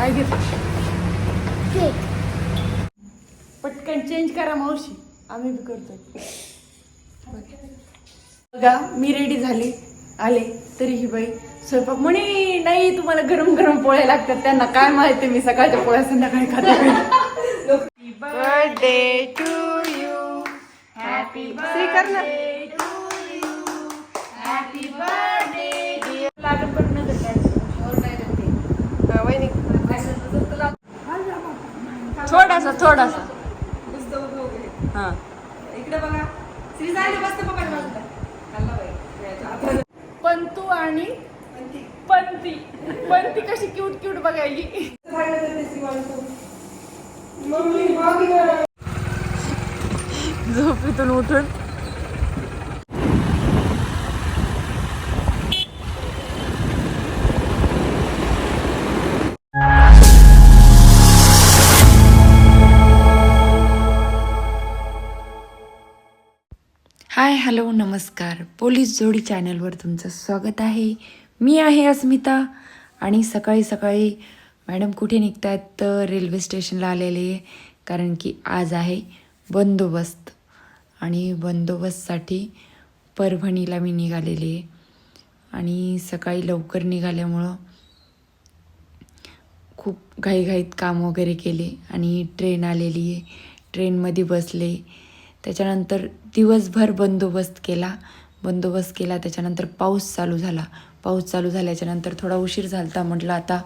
काय घेत केक. पटकन चेंज करा मावशी. आम्ही बी करतोय. बघा मी रेडी झाले. आले. तरी ही बाई स्वयंपाक म्हणे नाही तुम्हाला गरम गरम पोळ्या लागतात. त्यांना काय माहिती मी सकाळच्या पोळ्या संध्याकाळी खाते. बर्थडे टू यू हॅपी करणार हॅपी बर्थडे लागत पण थोडासा थोडासा. हा. इकडे बघा. श्री मस्त पकड. पंतू आणि पंती. पंती. कशी क्यूट क्यूट बघायली झोपेतून उठून. हाय हॅलो नमस्कार. पोलीस जोडी चॅनलवर तुमचं स्वागत आहे. मी आहे अस्मिता आणि सकाळी सकाळी मॅडम कुठे निघतायत तर रेल्वे स्टेशनला आलेले आहे कारण की आज आहे बंदोबस्त. आणि बंदोबस्तसाठी परभणीला मी निघालेली आहे. आणि सकाळी लवकर निघाल्यामुळं खूप घाईघाईत काम वगैरे केले आणि ट्रेन आलेली आहे. ट्रेनमध्ये बसले. त्याच्यानंतर दिवसभर बंदोबस्त केला. बंदोबस्त केला त्याच्यानंतर पाऊस चालू झाला. पाऊस चालू झाल्याच्यानंतर थोडा उशीर झाला म्हटलं आता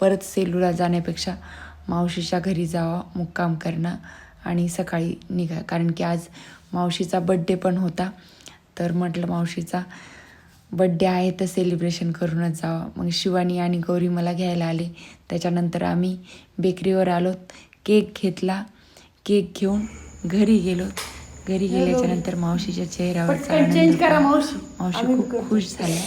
परत सेलूला जाण्यापेक्षा मावशीच्या घरी जावा मुक्काम करणं आणि सकाळी निघा. कारण की आज मावशीचा बड्डे पण होता. तर म्हटलं मावशीचा बड्डे आहे तर सेलिब्रेशन करूनच जावं. मग शिवानी आणि गौरी मला घ्यायला आले. त्याच्यानंतर आम्ही बेकरीवर आलो. केक घेतला. केक घेऊन घरी गेलो. घरी गेल्याच्यानंतर मावशीच्या चेहऱ्यावर चेंज करा मावशी. मावशी खूप. खुश झाल्या.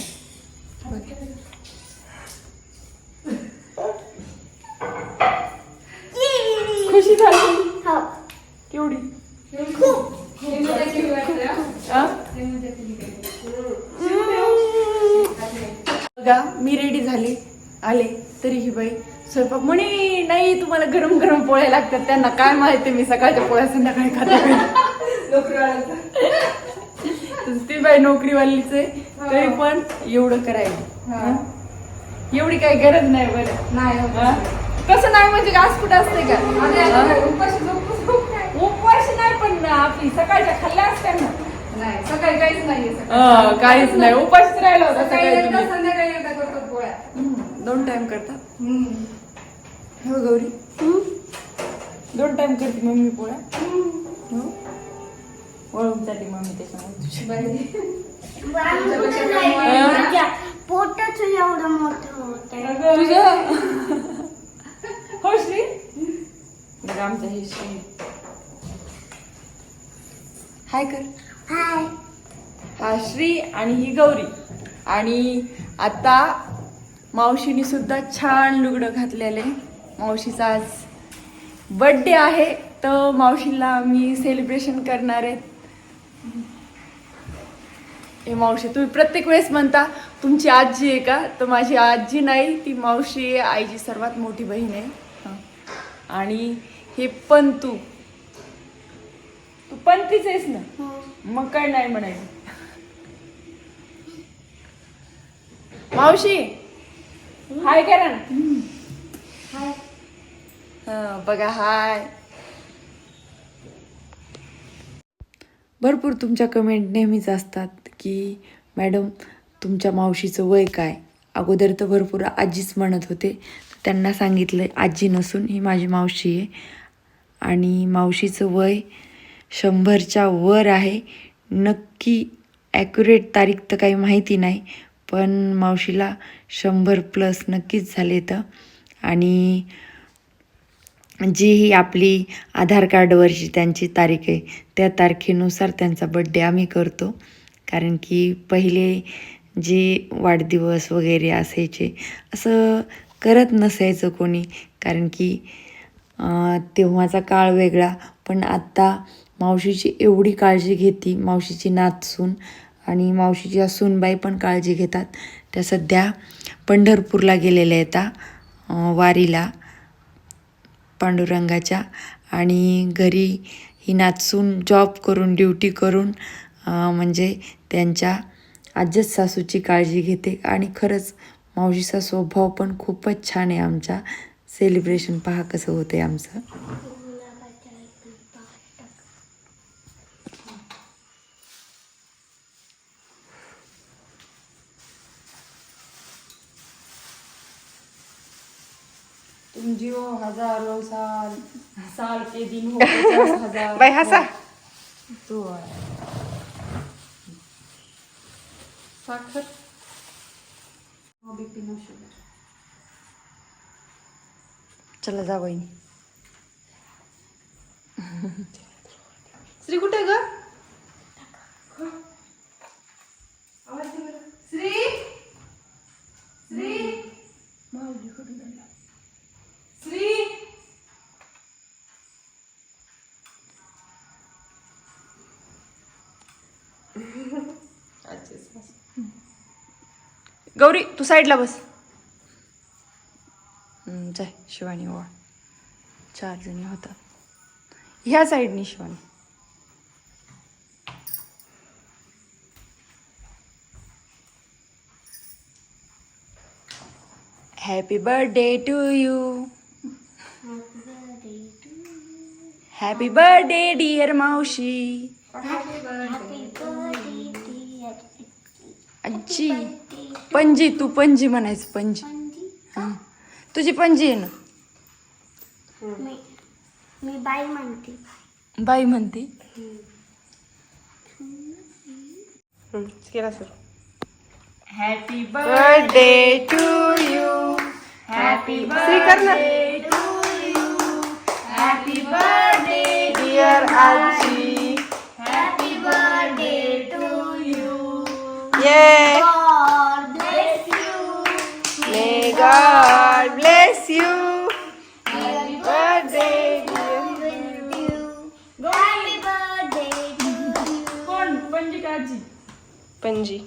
खुशी झाली? हो. केवढी? बघा मी रेडी झाले. आले तरी ही बाई स्वयंपाक म्हणे नाही तुम्हाला गरम गरम पोळ्या लागतात. त्यांना काय माहिती मी सकाळच्या पोळ्या संध्याकाळी खाते. ती बाई नोकरीवालीच आहे तरी पण एवढं करायला हा. एवढी काही गरज नाही बरं नाही होत. हा? कसं नाही म्हणजे आज कुठं असते का हा? उपाशी झोपूच खूप नाही. उपवास नाही पण आपली सकाळच्या खाल्ल्या असत्या ना नाही, सकाळी काहीच नाहीये सकाळी. हा, काहीच नाही उपाशीच राहिला होता सकाळी सकाळी एकदा, तुम्ही. संध्याकाळी एकदा करतो पोळ्या. हम्म, दोन टाइम करतात हम्म. हो गौरी दोन टाइम करते मम्मी पोळ्या हो वळून मम्मी त्याच्यामुळे. पोटच एवढं मोठं तुझं? हो श्री. बघा आमचं हे श्री. हाय कर. हाय. हा श्री आणि ही गौरी. आणि आता मावशीने सुद्धा छान लुगडं घातलेले. मावशीचा आज बर्थडे आहे तर मावशीला मी सेलिब्रेशन करणार आहे. हे मावशी तुम्ही प्रत्येक वेळेस म्हणता तुमची आजी आहे का? तर माझी आजी नाही ती मावशी आहे आईची सर्वात मोठी बहीण आहे. हं. आणि हे पंतू तू. पंतीच आहेस ना? मग काय नाही म्हणायचं. मावशी हाय करा हं, बघा हाय. भरपूर तुमच्या कमेंट नेहमीच असतात. की मॅडम तुमच्या मावशीचं वय काय? अगोदर तर भरपूर आजीच म्हणत होते. त्यांना सांगितलं आजी नसून ही माझी मावशी आहे आणि मावशीचं वय शंभरच्या वर आहे. नक्की ॲक्युरेट तारीख तर काही माहिती नाही पण मावशीला शंभर प्लस नक्कीच झाले तर. आणि जी ही आपली आधार कार्डवरची त्यांची तारीख आहे त्या तारखेनुसार त्यांचा बड्डे आम्ही करतो. कारण की पहिले जे वाढदिवस वगैरे असायचे असं करत नसायचं कोणी. कारण की तेव्हाचा काळ वेगळा. पण आत्ता मावशीची एवढी काळजी घेते मावशीची नातसून आणि मावशीची सूनबाई पण काळजी घेतात. त्या सध्या पंढरपूरला गेलेल्या आहेत वारीला पांडुरंगाच्या. आणि घरी ही नाचून जॉब करून ड्युटी करून म्हणजे त्यांच्या आजच सासूची काळजी घेते. आणि खरंच मावशीचा स्वभाव पण खूपच छान आहे आमच्या. सेलिब्रेशन पहा कसं होतं आमचं. तुम जियो हजारों साल साल के दिन हो हजार हसा. तो आहे. साखर बीपी नो शुगर चला जा बहिणी श्री कुठे ग आवाज दे बरं. श्री श्री माऊली कुठे गेला? श्री गौरी तू साईडला बस. जाय शिवानी ओळ. चार जणी होतात. ह्या साईडनी Shivani. Happy birthday to you happy birthday dear मावशी आजी पणजी तू पणजी म्हणायचं पणजी. हां. तुझी पणजी आहे ना? मी मी बाई म्हणते. बाई म्हणते? केला sir. Happy birthday to you happy Shri कर ना हॅपी बर्थडे डिअर आजी हॅपी बर्थडे टू यू ये God bless you. May God bless Happy birthday कोण पणजी पणजी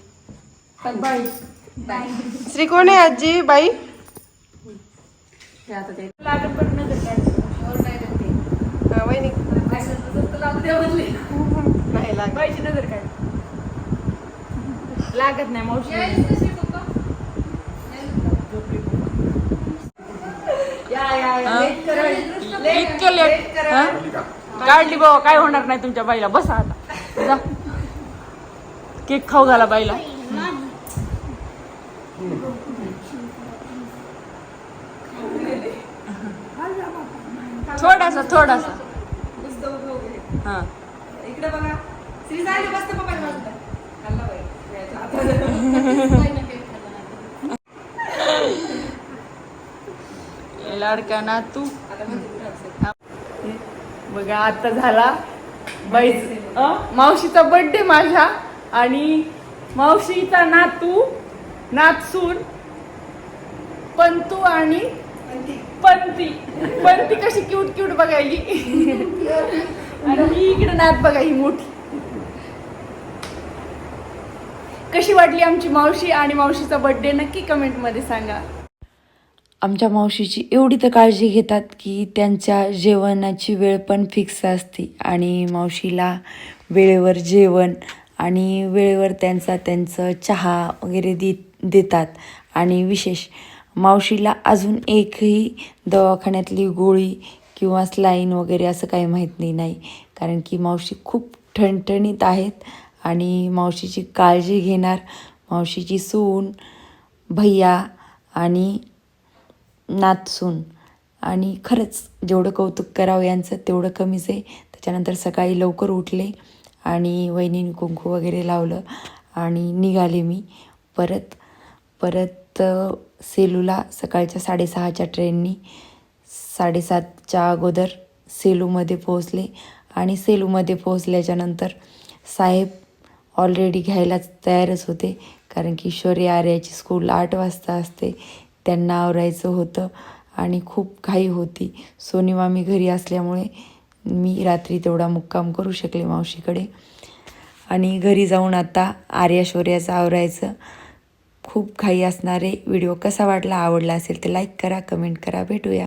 बाई श्री कोण आहे आजी? बाई? ते पण नजर नजर लागत नाही मावशी या या या लेट करा इतकं लेट. काढली बाबा काय होणार नाही तुमच्या बाईला? बसा आता. जा. केक खाऊ घाला बाईला. थोडासा थोडासा. हा. इकडे बघा. श्री झाली मस्त पप्पा लाडका ना तू. बघा आता झाला बाई मावशीचा बर्थडे माझ्या आणि मावशीचा नातू नातसून पंतू आणि पंती. पंती. कशी क्यूट क्यूट बघायली. आणि ही इकडे नात बघा ही मोठी. कशी वाटली आमची मावशी आणि मावशीचा बर्थडे नक्की कमेंटमध्ये सांगा. आमच्या मावशीची एवढी तर काळजी घेतात की त्यांच्या जेवणाची वेळ पण फिक्स असते आणि मावशीला वेळेवर जेवण आणि वेळेवर त्यांचा त्यांचं चहा वगैरे दे देतात. आणि विशेष मावशीला अजून एकही दवाखान्यातली गोळी किंवा स्लाईन वगैरे असं काही माहीत नाही. कारण की मावशी खूप ठणठणीत आहेत आणि मावशीची काळजी घेणार मावशीची सून भैया आणि नातसून आणि खरंच जेवढं कौतुक करावं यांचं तेवढं कमीच आहे त्याच्यानंतर सकाळी लवकर उठले आणि वहिनीने कुंकू वगैरे लावलं आणि निघाले मी. परत परत सेलूला सकाळच्या साडेसहाच्या ट्रेननी साडेसातच्या अगोदर सेलूमध्ये पोहोचले. आणि सेलूमध्ये पोहोचल्याच्यानंतर साहेब ऑलरेडी घ्यायलाच तयारच होते. कारण की शौर्य आर्याची स्कूल आठ वाजता असते. त्यांना आवरायचं होतं आणि खूप घाई होती. सोनी मामी घरी असल्यामुळे मी रात्री तेवढा मुक्काम करू शकले मावशीकडे. आणि घरी जाऊन आता आर्याश्वर्याचं आवरायचं. खूप घाई असणारे व्हिडिओ कसा वाटला आवडला असेल तर लाईक करा कमेंट करा. भेटूया.